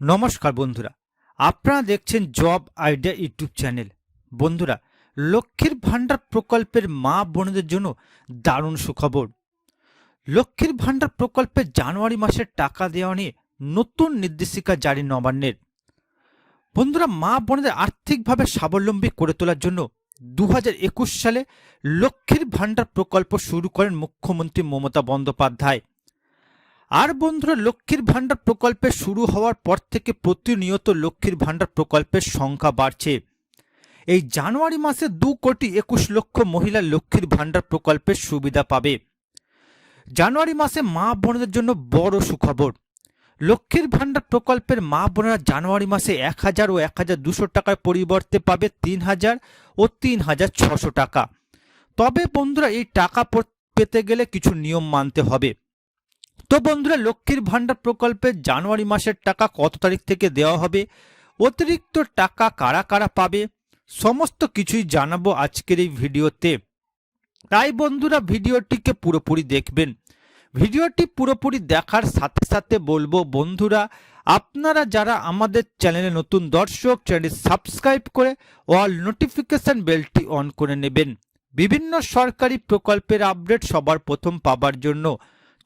নমস্কার বন্ধুরা, আপনারা দেখছেন জব আইডিয়া ইউটিউব চ্যানেল। বন্ধুরা, লক্ষ্মীর ভাণ্ডার প্রকল্পের মা বোনদের জন্য দারুণ সুখবর। লক্ষ্মীর ভাণ্ডার প্রকল্পে জানুয়ারি মাসের টাকা দেওয়া নিয়ে নতুন নির্দেশিকা জারি নবান্নের। বন্ধুরা, মা বোনদের আর্থিকভাবে স্বাবলম্বী করে তোলার জন্য দু হাজার একুশ সালে লক্ষ্মীর ভাণ্ডার প্রকল্প শুরু করেন মুখ্যমন্ত্রী মমতা বন্দ্যোপাধ্যায়। আর বন্ধুরা, লক্ষ্মীর ভাণ্ডার প্রকল্পে শুরু হওয়ার পর থেকে প্রতিনিয়ত লক্ষ্মীর ভাণ্ডার প্রকল্পের সংখ্যা বাড়ছে। এই জানুয়ারি মাসে দু কোটি একুশ লক্ষ মহিলা লক্ষ্মীর ভাণ্ডার প্রকল্পের সুবিধা পাবে। জানুয়ারি মাসে মা বোনদের জন্য বড় সুখবর। লক্ষ্মীর ভাণ্ডার প্রকল্পের মা বোনেরা জানুয়ারি মাসে এক হাজার ও এক হাজার দুশো টাকার পরিবর্তে পাবে তিন হাজার ও তিন হাজার ছশো টাকা। তবে বন্ধুরা, এই টাকা পেতে গেলে কিছু নিয়ম মানতে হবে। তো বন্ধুরা, লক্ষ্মীর ভাণ্ডার প্রকল্পে জানুয়ারি মাসের টাকা কত তারিখ থেকে দেওয়া হবে? অতিরিক্ত টাকা কারা কারা পাবে? সমস্ত কিছুই জানাব আজকের এই ভিডিওতে। তাই বন্ধুরা, ভিডিওটিকে পুরোপুরি দেখবেন। ভিডিওটি পুরোপুরি দেখার সাথে সাথে বলব, বন্ধুরা, আপনারা যারা আমাদের চ্যানেলে নতুন দর্শক চ্যানেল সাবস্ক্রাইব করে অল নোটিফিকেশান বেলটি অন করে নেবেন। বিভিন্ন সরকারি প্রকল্পের আপডেট সবার প্রথম পাবার জন্য।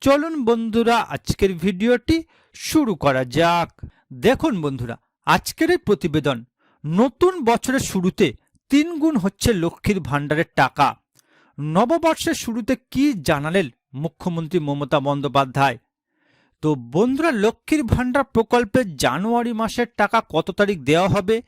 চলুন বন্ধুরা, আজকের ভিডিওটি শুরু করা যাক। দেখুন বন্ধুরা, আজকের এই প্রতিবেদন, নতুন বছরের শুরুতে তিন গুণ হচ্ছে লক্ষ্মীর ভাণ্ডারের টাকা। নববর্ষের শুরুতে কি জানালেন মুখ্যমন্ত্রী মমতা বন্দ্যোপাধ্যায়? তো বন্ধুরা, লক্ষ্মীর ভাণ্ডার প্রকল্পে জানুয়ারি মাসের টাকা কত তারিখ দেওয়া হবে?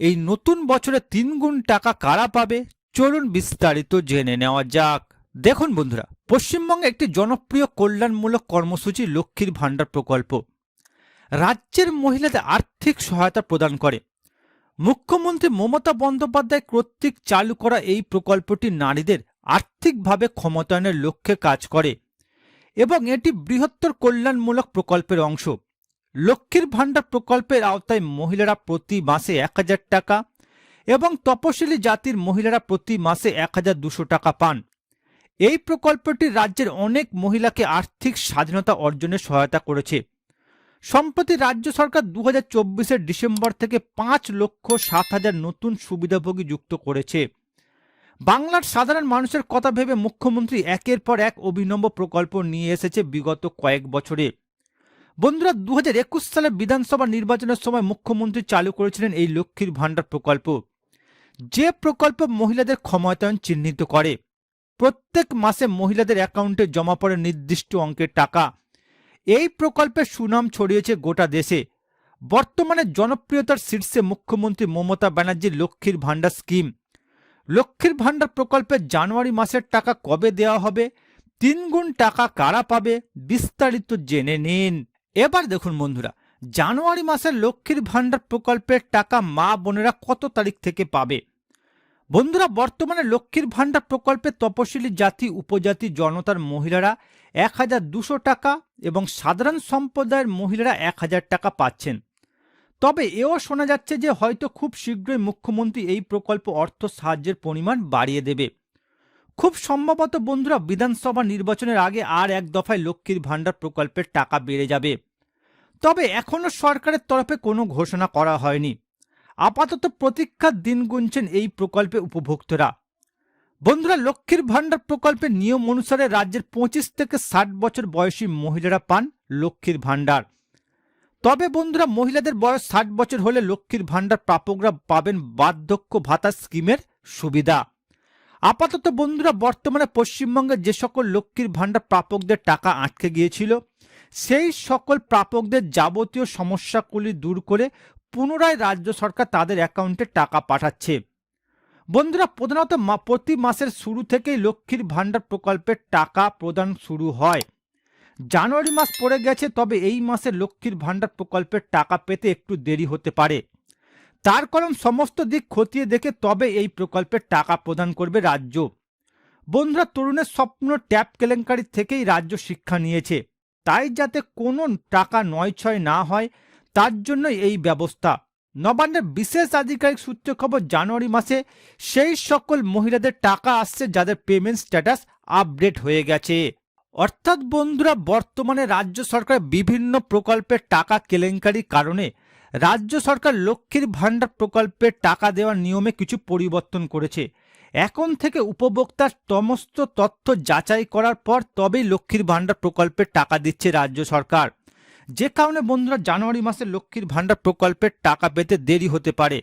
এই নতুন বছরে তিন গুণ টাকা কারা পাবে? চলুন বিস্তারিত জেনে নেওয়া যাক। দেখুন বন্ধুরা, পশ্চিমবঙ্গে একটি জনপ্রিয় কল্যাণমূলক কর্মসূচি লক্ষ্মীর ভাণ্ডার প্রকল্প। রাজ্যের মহিলাদের আর্থিক সহায়তা প্রদান করে। মুখ্যমন্ত্রী মমতা বন্দ্যোপাধ্যায় কর্তৃক চালু করা এই প্রকল্পটি নারীদের আর্থিকভাবে ক্ষমতায়নের লক্ষ্যে কাজ করে এবং এটি বৃহত্তর কল্যাণমূলক প্রকল্পের অংশ। লক্ষ্মীর ভাণ্ডার প্রকল্পের আওতায় মহিলারা প্রতি মাসে এক হাজার টাকা এবং তপশিলি জাতির মহিলারা প্রতি মাসে এক হাজার দুশো টাকা পান। এই প্রকল্পটি রাজ্যের অনেক মহিলাকে আর্থিক স্বাধীনতা অর্জনে সহায়তা করেছে। সম্প্রতি রাজ্য সরকার দু হাজার ডিসেম্বর থেকে পাঁচ লক্ষ সাত হাজার নতুন সুবিধাভোগী যুক্ত করেছে। বাংলার সাধারণ মানুষের কথা ভেবে মুখ্যমন্ত্রী একের পর এক অভিনব প্রকল্প নিয়ে এসেছে বিগত কয়েক বছরে। বন্ধুরা দু হাজার একুশ সালে বিধানসভা নির্বাচনের সময় মুখ্যমন্ত্রী চালু করেছিলেন এই লক্ষ্মীর ভাণ্ডার প্রকল্প। যে প্রকল্প মহিলাদের ক্ষমতায়ন চিহ্নিত করে। প্রত্যেক মাসে মহিলাদের অ্যাকাউন্টে জমা পড়ে নির্দিষ্ট অঙ্কের টাকা। এই প্রকল্পের সুনাম ছড়িয়েছে গোটা দেশে। বর্তমানে জনপ্রিয়তার শীর্ষে মুখ্যমন্ত্রী মমতা ব্যানার্জির লক্ষ্মীর ভাণ্ডার স্কিম। লক্ষ্মীর ভাণ্ডার প্রকল্পে জানুয়ারি মাসের টাকা কবে দেওয়া হবে তিন গুণ টাকা কারা পাবে, বিস্তারিত জেনে নিন। এবার দেখুন বন্ধুরা, জানুয়ারি মাসের লক্ষ্মীর ভাণ্ডার প্রকল্পের টাকা মা বোনেরা কত তারিখ থেকে পাবে? বন্ধুরা, বর্তমানে লক্ষ্মীর ভাণ্ডার প্রকল্পে তপশিলি জাতি, উপজাতি, জনতার মহিলারা এক হাজার দুশো টাকা এবং সাধারণ সম্প্রদায়ের মহিলারা এক হাজার টাকা পাচ্ছেন। তবে এও শোনা যাচ্ছে যে হয়তো খুব শীঘ্রই মুখ্যমন্ত্রী এই প্রকল্প অর্থ সাহায্যের পরিমাণ বাড়িয়ে দেবে। খুব সম্ভবত বন্ধুরা, বিধানসভা নির্বাচনের আগে আর এক দফায় লক্ষ্মীর ভাণ্ডার প্রকল্পের টাকা বেড়ে যাবে। তবে এখনও সরকারের তরফে কোনো ঘোষণা করা হয়নি। আপাতত প্রতীক্ষার দিন গুনছেন এই প্রকল্পে উপভোক্তরা। বন্ধুরা, লক্ষ্মীর ভাণ্ডার প্রকল্পের নিয়ম অনুসারে রাজ্যের পঁচিশ থেকে ষাট বছর বয়সী মহিলারা পান লক্ষ্মীর ভাণ্ডার। তবে বন্ধুরা, মহিলাদের বয়স ষাট বছর হলে লক্ষ্মীর ভাণ্ডার প্রাপকরা পাবেন বার্ধক্য ভাতা স্কিমের সুবিধা। আপাতত বন্ধুরা, বর্তমানে পশ্চিমবঙ্গে যে সকল লক্ষ্মীর ভাণ্ডার প্রাপকদের টাকা আটকে গিয়েছিল, সেই সকল প্রাপকদের যাবতীয় সমস্যাগুলি দূর করে পুনরায় রাজ্য সরকার তাদের অ্যাকাউন্টে টাকা পাঠাচ্ছে। বন্ধুরা, প্রধানত প্রতি মাসের শুরু থেকেই লক্ষ্মীর ভাণ্ডার প্রকল্পের টাকা প্রদান শুরু হয়। জানুয়ারি মাস পড়ে গেছে, তবে এই মাসে লক্ষ্মীর ভাণ্ডার প্রকল্পের টাকা পেতে একটু দেরি হতে পারে। তার কারণ সমস্ত দিক খতিয়ে দেখে তবে এই প্রকল্পের টাকা প্রদান করবে রাজ্য। বন্ধুরা, তরুণের স্বপ্ন ট্যাপ কেলেঙ্কারি থেকেই রাজ্য শিক্ষা নিয়েছে। তাই যাতে কোনো টাকা নয় ছয় না হয় তার জন্য এই ব্যবস্থা। নবান্নের বিশেষ আধিকারিক সূত্রে খবর জানুয়ারি মাসে সেই সকল মহিলাদের টাকা আসছে যাদের পেমেন্ট স্ট্যাটাস আপডেট হয়ে গেছে। অর্থাৎ বন্ধুরা, বর্তমানে রাজ্য সরকার বিভিন্ন প্রকল্পের টাকা কেলেঙ্কারির কারণে রাজ্য সরকার লক্ষ্মীর ভাণ্ডার প্রকল্পের টাকা দেওয়ার নিয়মে কিছু পরিবর্তন করেছে। এখন থেকে উপভোক্তার সমস্ত তথ্য যাচাই করার পর তবেই লক্ষ্মীর ভাণ্ডার প্রকল্পের টাকা দিচ্ছে রাজ্য সরকার। যে কারণে বন্ধুরা জানুয়ারি মাসে লক্ষ্মীর ভাণ্ডার প্রকল্পের টাকা পেতে দেরি হতে পারে।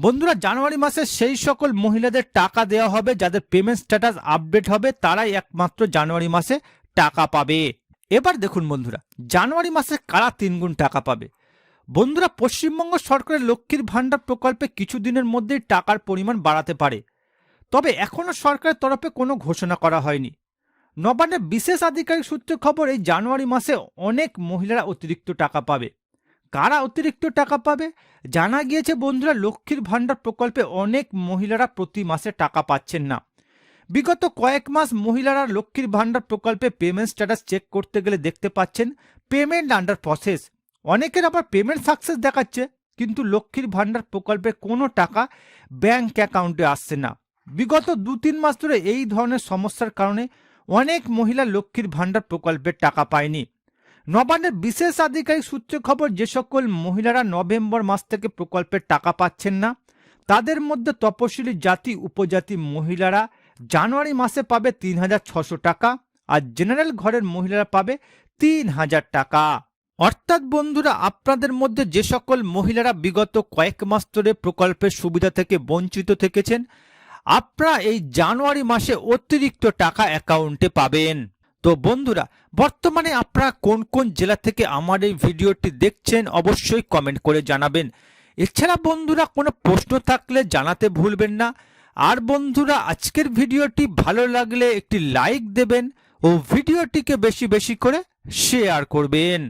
বন্ধুরা, জানুয়ারি মাসে সেই সকল মহিলাদের টাকা দেওয়া হবে, যাদের পেমেন্ট স্ট্যাটাস আপডেট হবে, তারাই একমাত্র জানুয়ারি মাসে টাকা পাবে। এবার দেখুন বন্ধুরা, জানুয়ারি মাসে কারা তিনগুণ টাকা পাবে? বন্ধুরা, পশ্চিমবঙ্গ সরকারের লক্ষ্মীর ভাণ্ডার প্রকল্পে কিছুদিনের মধ্যেই টাকার পরিমাণ বাড়াতে পারে। তবে এখনও সরকারের তরফে কোনো ঘোষণা করা হয়নি। নবান্নের বিশেষ আধিকারিক সূত্রে খবর, এই জানুয়ারি মাসে অনেক মহিলারা অতিরিক্ত টাকা পাবে। কারা অতিরিক্ত টাকা পাবে? জানা গিয়েছে, বন্ধুরা, লক্ষ্মীর ভাণ্ডার প্রকল্পে অনেক মহিলারা প্রতি মাসে টাকা পাচ্ছেন না। বিগত কয়েক মাস মহিলারা লক্ষ্মীর ভাণ্ডার প্রকল্পে পেমেন্ট স্ট্যাটাস চেক করতে গেলে দেখতে পাচ্ছেন পেমেন্ট আন্ডার প্রসেস অনেকের আবার পেমেন্ট সাকসেস দেখাচ্ছে, কিন্তু লক্ষ্মীর ভাণ্ডার প্রকল্পে কোনো টাকা ব্যাংক অ্যাকাউন্টে আসছে না। বিগত দু তিন মাস ধরে এই ধরনের সমস্যার কারণে অনেক মহিলা লক্ষ্মীর ভাণ্ডার প্রকল্পের টাকা পায়নি। নবান্নের বিশেষ আধিকারিক সূত্রে খবর, যে সকল মহিলারা নভেম্বর মাস থেকে প্রকল্পের টাকা পাচ্ছেন না, তাদের মধ্যে তপশিলি জাতি, উপজাতি মহিলারা জানুয়ারি মাসে পাবে তিন হাজার ছশো টাকা আর জেনারেল ঘরের মহিলারা পাবে তিন হাজার টাকা। অর্থাৎ বন্ধুরা, আপনাদের মধ্যে যে সকল মহিলারা বিগত কয়েক মাস ধরে প্রকল্পের সুবিধা থেকে বঞ্চিত থেকেছেন আপনারা এই জানুয়ারি মাসে অতিরিক্ত টাকা অ্যাকাউন্টে পাবেন। তো বন্ধুরা, বর্তমানে আপনারা কোন কোন জেলা থেকে আমার এই ভিডিওটি দেখছেন অবশ্যই কমেন্ট করে জানাবেন। এছাড়া বন্ধুরা, কোনো প্রশ্ন থাকলে জানাতে ভুলবেন না। আর বন্ধুরা, আজকের ভিডিওটি ভালো লাগলে একটি লাইক দেবেন ও ভিডিওটিকে বেশি বেশি করে শেয়ার করবেন।